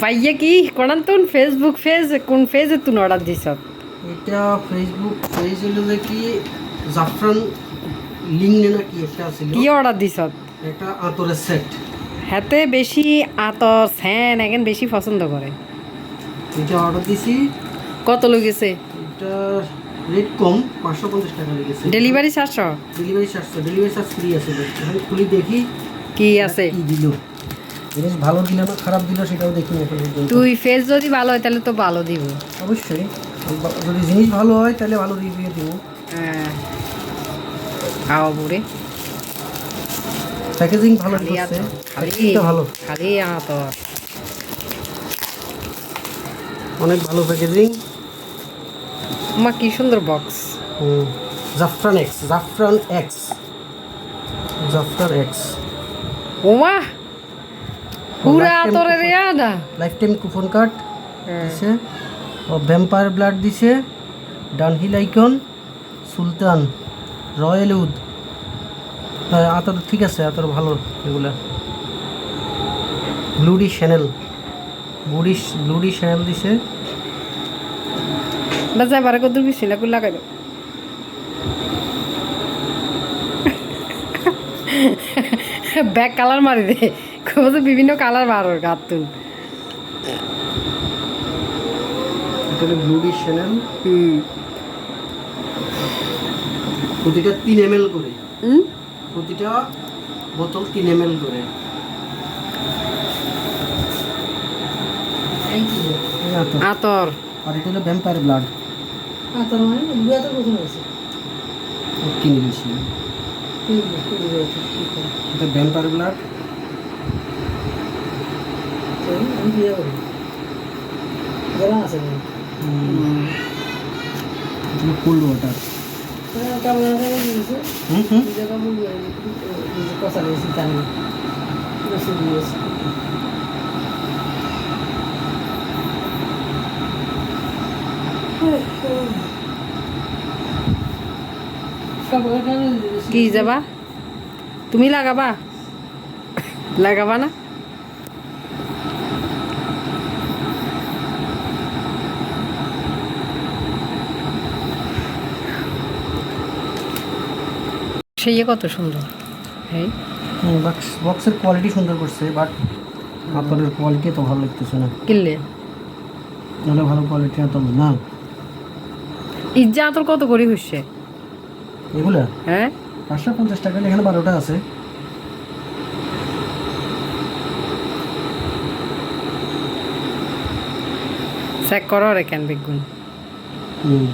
পাইয়ে কি? করান তুন ফেসবুক ফেজ কোন পেজে তুন অর্ডার দিছ? এটা ফেসবুক পেজ হলো যে কি জাফরান লিঙ্ক না কি একটা ছিল কি অর্ডার দিছ? একটা আতরের সেট হাতে বেশি আতর স্যান এখন বেশি পছন্দ করে। এটা অর্ডার দিছি। কত লেগেছে? এটা রেট কম পাঁচশো পঞ্চাশ টাকা লেগেছে। ডেলিভারি চারশো? Delivery charge delivery charge free আছে। খুলি দেখি। কি আছে? কি দিল? জিনিস ভালো দিল না খারাপ দিল সেটাও দেখি এখন তুই ফেস যদি ভালো হয় তাহলে তো ভালো দিব। অবশ্যই। যদি জিনিস ভালো হয় তাহলে ভালো রিভিউ দিব। হ্যাঁ। খাওয়া বুড়ে। প্যাকেজিং ভালো করছে। খালি ভালো। খালি আতর। অনেক ভালো প্যাকেজিং মা কি সুন্দর বক্স জাফরান এক্স জাফরান এক্স জাফরান এক্স ওমা পুরা আতরের coupon- ইয়াদা লাইফ টাইম কুপন কার্ড দিছে। ও ভ্যাম্পায়ার ব্লাড দিছে। Dunhill icon Sultan Royal Wood আতর ঠিক আছে আতর ভালো এগুলা। ব্লুডি চ্যানেল ব্লুডি ব্লুডি চ্যানেল দিছে। বাজা বারে কত বেশি না কুল লাগাই দাও। ব্যাক কালার মারি দে। খুব বিভিন্ন কালার বার ওর গাত তুন এটা হলো ব্লুডি হুম। প্রতিটা তিন এম করে। হুম? প্রতিটা বোতল তিন এম করে। আতর। আতর। আর এটা হলো ভ্যাম্পায়ার ব্লাড আতর মানে ব্লু আতর কোথায় আছে কিনে দিয়েছি এটা ভ্যাম্পায়ার ব্লাড আমি বিয়ে করি গরম আছে কোল্ড ওয়াটার জানি কি যাবা? তুমি লাগাবা? লাগাবা না? সেই কত সুন্দর। বক্স বক্সের কোয়ালিটি সুন্দর করছে বাট আপনাদের কোয়ালিটি তো ভালো লাগতেছে না। কিনলে? নাহলে ভালো কোয়ালিটি তো না। ইজ্জা তোর কত করে হচ্ছে এগুলা? হ্যাঁ? পাঁচশো পঞ্চাশ টাকা এখানে বারোটা আছে। চেক করো রে কেন বেগুন হুম।